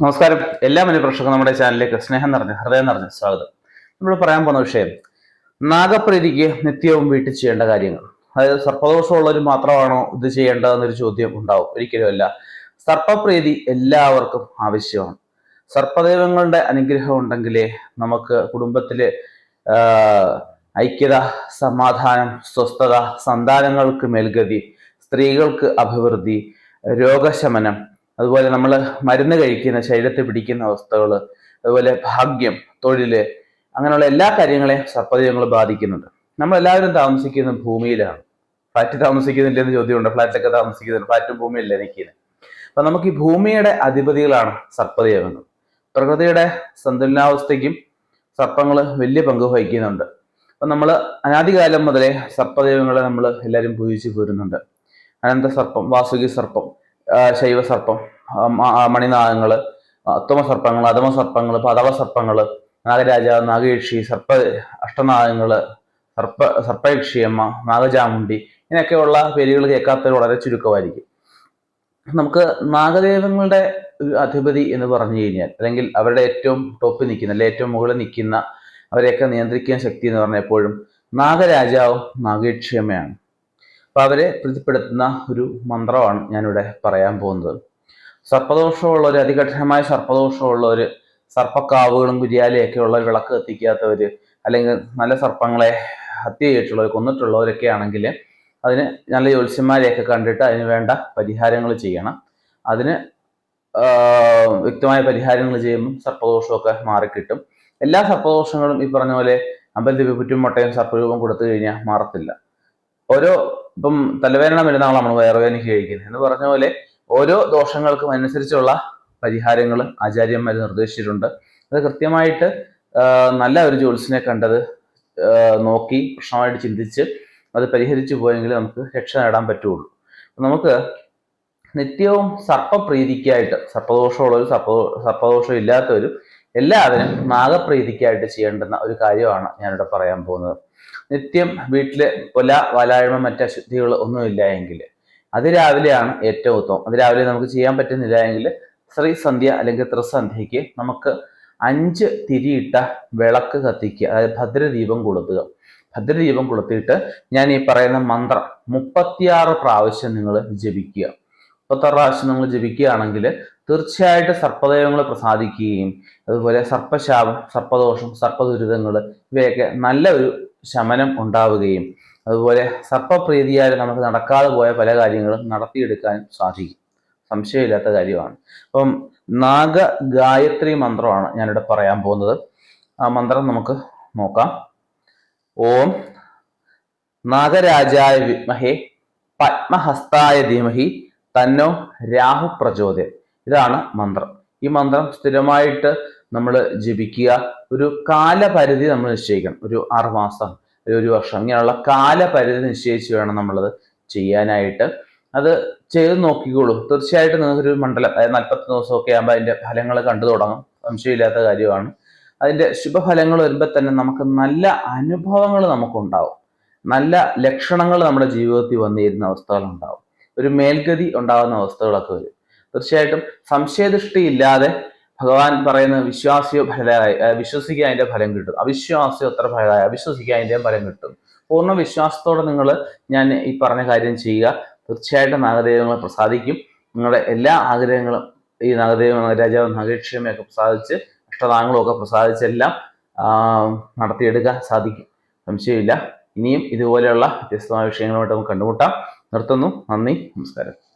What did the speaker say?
നമസ്കാരം. എല്ലാ മനുപ്രേക്ഷകർക്കും നമ്മുടെ ചാനലിലേക്ക് സ്നേഹം നിറഞ്ഞ ഹൃദയം നിറഞ്ഞ സ്വാഗതം. നമ്മൾ പറയാൻ പോകുന്ന വിഷയം നാഗപ്രീതിക്ക് നിത്യവും വീട്ടിൽ ചെയ്യേണ്ട കാര്യങ്ങൾ. അതായത് സർപ്പദോഷമുള്ളവർ മാത്രമാണോ ഇത് ചെയ്യേണ്ടതെന്നൊരു ചോദ്യം ഉണ്ടാവും. ഒരിക്കലുമല്ല സർപ്പപ്രീതി എല്ലാവർക്കും ആവശ്യമാണ്. സർപ്പദൈവങ്ങളുടെ അനുഗ്രഹം ഉണ്ടെങ്കിലേ നമുക്ക് കുടുംബത്തിലെ ഐക്യത സമാധാനം സ്വസ്ഥത സന്താനങ്ങൾക്ക് മേൽഗതി സ്ത്രീകൾക്ക് അഭിവൃദ്ധി രോഗശമനം അതുപോലെ നമ്മൾ മരുന്ന് കഴിക്കുന്ന ശരീരത്തെ പിടിക്കുന്ന അവസ്ഥകൾ അതുപോലെ ഭാഗ്യം തൊഴിൽ അങ്ങനെയുള്ള എല്ലാ കാര്യങ്ങളെയും സർപ്പദൈവങ്ങൾ ബാധിക്കുന്നുണ്ട്. നമ്മൾ എല്ലാവരും താമസിക്കുന്ന ഭൂമിയിലാണ്. ഫ്ലാറ്റ് താമസിക്കുന്നില്ലെന്ന് ചോദ്യമുണ്ട്. ഫ്ലാറ്റിലൊക്കെ താമസിക്കുന്നുണ്ട്. ഫ്ലാറ്റും ഭൂമിയല്ല നിൽക്കുന്നത് അപ്പൊ നമുക്ക് ഈ ഭൂമിയുടെ അധിപതികളാണ് സർപ്പദൈവങ്ങൾ. പ്രകൃതിയുടെ സന്തുലനാവസ്ഥയ്ക്കും സർപ്പങ്ങൾ വലിയ പങ്ക് വഹിക്കുന്നുണ്ട്. അപ്പൊ നമ്മൾ അനാദികാലം മുതലേ സർപ്പദൈവങ്ങളെ നമ്മൾ എല്ലാവരും പൂജിച്ച് പോരുന്നുണ്ട്. അനന്ത സർപ്പം വാസുകി സർപ്പം ആ, ശൈവ സർപ്പം ആ, മ- ആ, മണിനാഗങ്ങൾ ഉത്തമ സർപ്പങ്ങൾ അധമ സർപ്പങ്ങൾ പദവ സർപ്പങ്ങൾ നാഗരാജ നാഗയക്ഷി സർപ്പ അഷ്ടനാഗങ്ങൾ സർപ്പ സർപ്പയക്ഷിയമ്മ നാഗചാമുണ്ടി ഇങ്ങനെയൊക്കെയുള്ള പേരുകൾ കേൾക്കാത്തവർ വളരെ ചുരുക്കമായിരിക്കും. നമുക്ക് നാഗദേവങ്ങളുടെ ഒരു അധിപതി എന്ന് പറഞ്ഞു കഴിഞ്ഞാൽ അല്ലെങ്കിൽ അവരുടെ ഏറ്റവും ടോപ്പിൽ നിൽക്കുന്ന അല്ലെങ്കിൽ ഏറ്റവും മുകളിൽ നിൽക്കുന്ന അവരെയൊക്കെ നിയന്ത്രിക്കാൻ ശക്തി എന്ന് പറഞ്ഞാൽ എപ്പോഴും നാഗരാജാവും നാഗയക്ഷിയമ്മയാണ്. അപ്പൊ അവരെ പ്രീതിപ്പെടുത്തുന്ന ഒരു മന്ത്രമാണ് ഞാനിവിടെ പറയാൻ പോകുന്നത്. സർപ്പദോഷമുള്ളവർ അതികഠിനമായ സർപ്പദോഷമുള്ളവർ സർപ്പക്കാവുകളും കുരിയാലയൊക്കെ ഉള്ള വിളക്ക് കത്തിക്കാത്തവര് അല്ലെങ്കിൽ നല്ല സർപ്പങ്ങളെ ഹത്യ ചെയ്തിട്ടുള്ളവർ കൊന്നിട്ടുള്ളവരൊക്കെ ആണെങ്കിൽ അതിന് നല്ല ജ്യോത്സ്യന്മാരെയൊക്കെ കണ്ടിട്ട് അതിന് വേണ്ട പരിഹാരങ്ങൾ ചെയ്യണം. അതിന് വ്യക്തമായ പരിഹാരങ്ങൾ ചെയ്യുമ്പോൾ സർപ്പദോഷമൊക്കെ മാറിക്കിട്ടും. എല്ലാ സർപ്പദോഷങ്ങളും ഈ പറഞ്ഞ പോലെ അമ്പലത്തിൽ പുറ്റും മുട്ടയും സർപ്പരൂപം കൊടുത്തു കഴിഞ്ഞാൽ മാറത്തില്ല. ഓരോ ഇപ്പം തലവേദന വരുന്ന ആളാണ് വയറുവേദനയ്ക്ക് കഴിക്കുന്നത്. എന്ന് പറഞ്ഞ പോലെ ഓരോ ദോഷങ്ങൾക്കും അനുസരിച്ചുള്ള പരിഹാരങ്ങൾ ആചാര്യന്മാർ നിർദ്ദേശിച്ചിട്ടുണ്ട്. അത് കൃത്യമായിട്ട് നല്ല ഒരു ജോലിസിനെ കണ്ടത് നോക്കി പ്രശ്നമായിട്ട് ചിന്തിച്ച് അത് പരിഹരിച്ചു പോയെങ്കിൽ നമുക്ക് രക്ഷ നേടാൻ പറ്റുള്ളൂ. നമുക്ക് നിത്യവും സർപ്പപ്രീതിക്കായിട്ട് സർപ്പദോഷമുള്ളവരും സർപ്പ സർപ്പദോഷം ഇല്ലാത്തവരും എല്ലാവരും നാഗപ്രീതിക്കായിട്ട് ചെയ്യേണ്ടുന്ന ഒരു കാര്യമാണ് ഞാനിവിടെ പറയാൻ പോകുന്നത്. നിത്യം വീട്ടിൽ കൊല വാലായ്മ മറ്റ് അശുദ്ധികൾ ഒന്നുമില്ല എങ്കിൽ അതിരാവിലെയാണ് ഏറ്റവും ഉത്തമം. അതിരാവിലെ നമുക്ക് ചെയ്യാൻ പറ്റുന്നില്ല എങ്കിൽ ശ്രീസന്ധ്യ അല്ലെങ്കിൽ ത്രിസന്ധ്യയ്ക്ക് നമുക്ക് അഞ്ച് തിരിയിട്ട വിളക്ക് കത്തിക്കുക. അതായത് ഭദ്രദീപം കൊളുത്തുക. ഭദ്രദീപം കൊളുത്തിയിട്ട് ഞാൻ ഈ പറയുന്ന മന്ത്രം മുപ്പത്തിയാറ് പ്രാവശ്യം നിങ്ങൾ ജപിക്കുക. മുപ്പത്താറ് പ്രാവശ്യം നിങ്ങൾ ജപിക്കുകയാണെങ്കിൽ തീർച്ചയായിട്ടും സർപ്പദൈവങ്ങൾ പ്രസാദിക്കുകയും അതുപോലെ സർപ്പശാപം സർപ്പദോഷം സർപ്പദുരിതങ്ങൾ ഇവയൊക്കെ നല്ല ഒരു ശമനം ഉണ്ടാവുകയും അതുപോലെ സർപ്പപ്രീതിയാൽ നമുക്ക് നടക്കാതെ പോയ പല കാര്യങ്ങളും നടത്തിയെടുക്കാനും സാധിക്കും. സംശയമില്ലാത്ത കാര്യമാണ്. അപ്പം നാഗ ഗായത്രി മന്ത്രമാണ് ഞാനിവിടെ പറയാൻ പോകുന്നത്. ആ മന്ത്രം നമുക്ക് നോക്കാം. ഓം നാഗരാജായ വിദ്മഹേ പത്മഹസ്തായ ധീമഹി തന്നോ രാഹു പ്രചോദയം ഇതാണ് മന്ത്രം. ഈ മന്ത്രം സ്ഥിരമായിട്ട് നമ്മൾ ജപിക്കുക. ഒരു കാലപരിധി നമ്മൾ നിശ്ചയിക്കണം. ഒരു ആറുമാസം ഒരു വർഷം ഇങ്ങനെയുള്ള കാലപരിധി നിശ്ചയിച്ച് വേണം നമ്മളത് ചെയ്യാനായിട്ട്. അത് ചെയ്ത് നോക്കിക്കോളൂ. തീർച്ചയായിട്ടും നിങ്ങൾക്കൊരു മണ്ഡലം അതായത് നാൽപ്പത്തി ദിവസമൊക്കെ ആകുമ്പോൾ അതിന്റെ ഫലങ്ങൾ കണ്ടു തുടങ്ങും. സംശയമില്ലാത്ത കാര്യമാണ്. അതിന്റെ ശുഭഫലങ്ങൾ വരുമ്പോൾ തന്നെ നമുക്ക് നല്ല അനുഭവങ്ങൾ നമുക്കുണ്ടാവും. നല്ല ലക്ഷണങ്ങൾ നമ്മുടെ ജീവിതത്തിൽ വന്നിരുന്ന അവസ്ഥകൾ ഉണ്ടാവും ഒരു മേൽഗതി ഉണ്ടാകുന്ന അവസ്ഥകളൊക്കെ വരും. തീർച്ചയായിട്ടും സംശയദൃഷ്ടി ഇല്ലാതെ ഭഗവാൻ പറയുന്ന വിശ്വാസിയോ ഫലമായി വിശ്വസിക്കുക അതിന്റെ ഫലം കിട്ടും. അവിശ്വാസിയോ അത്ര ഫലമായി അവിശ്വസിക്കുക അതിന്റെ ഫലം കിട്ടും. പൂർണ വിശ്വാസത്തോടെ നിങ്ങൾ ഞാൻ ഈ പറഞ്ഞ കാര്യം ചെയ്യുക. തീർച്ചയായിട്ടും നാഗദൈവങ്ങളെ പ്രസാദിക്കും. നിങ്ങളുടെ എല്ലാ ആഗ്രഹങ്ങളും ഈ നാഗദേവ നാഗരാജാവ് നാഗേക്ഷമയൊക്കെ പ്രസാദിച്ച് അഷ്ടനാഗങ്ങളും ഒക്കെ പ്രസാദിച്ചെല്ലാം നടത്തിയെടുക്കാൻ സാധിക്കും. സംശയമില്ല. ഇനിയും ഇതുപോലെയുള്ള വ്യത്യസ്തമായ വിഷയങ്ങളുമായിട്ട് നമുക്ക് കണ്ടുമുട്ടാം. നിർത്തുന്നു. നന്ദി. നമസ്കാരം.